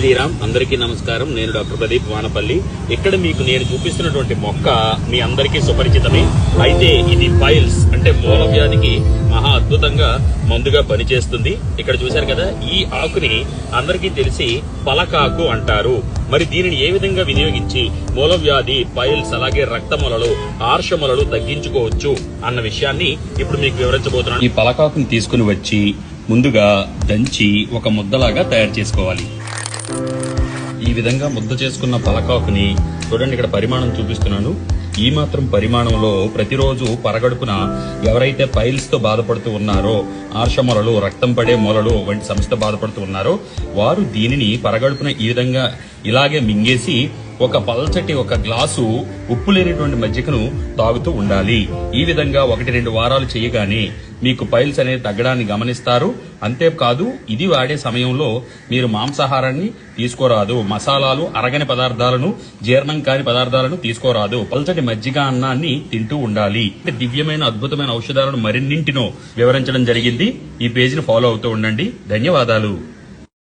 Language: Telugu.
శ్రీరామ్ అందరికీ నమస్కారం. నేను డాక్టర్ ప్రదీప్ వానపల్లి. ఇక్కడ మీకు నేను చూపిస్తున్నటువంటి మొక్క మీ అందరికీ సుపరిచితమే. అయితే ఇది పైల్స్ అంటే మూల వ్యాధికి మహా అద్భుతంగా మందుగా పనిచేస్తుంది. ఇక్కడ చూశారు కదా ఈ ఆకుని అందరికీ తెలిసి పలకాకు అంటారు. మరి దీనిని ఏ విధంగా వినియోగించి మూల వ్యాధి పైల్స్ అలాగే రక్తములలు ఆర్షములలు తగ్గించుకోవచ్చు అన్న విషయాన్ని ఇప్పుడు మీకు వివరించబోతున్నాను. ఈ పలకాకుని తీసుకుని వచ్చి ముందుగా దంచి ఒక ముద్దలాగా తయారు చేసుకోవాలి. ఈ విధంగా ముద్ద చేసుకున్న తలకాకుని చూడండి ఇక్కడ పరిమాణం చూపిస్తున్నాను. ఈ మాత్రం పరిమాణంలో ప్రతిరోజు పరగడుపున ఎవరైతే పైల్స్తో బాధపడుతూ ఉన్నారో ఆర్షమొలలు రక్తం పడే మొలలు వంటి సమస్య బాధపడుతూ ఉన్నారో వారు దీనిని పరగడుపున ఈ విధంగా ఇలాగే మింగేసి ఒక పల్చటి ఒక గ్లాసు ఉప్పు లేనిటువంటి మజ్జిగను తాగుతూ ఉండాలి. ఈ విధంగా ఒకటి రెండు వారాలు చేయగానే మీకు పైల్స్ అనేది తగ్గడాన్ని గమనిస్తారు. అంతేకాదు ఇది వాడే సమయంలో మీరు మాంసాహారాన్ని తీసుకోరాదు. మసాలాలు అరగని పదార్థాలను జీర్ణం కాని పదార్థాలను తీసుకోరాదు. పల్చటి మజ్జిగ అన్నాన్ని తింటూ ఉండాలి. దివ్యమైన అద్భుతమైన ఔషధాలను మరిన్నింటినో వివరించడం జరిగింది. ఈ పేజీని ఫాలో అవుతూ ఉండండి. ధన్యవాదాలు.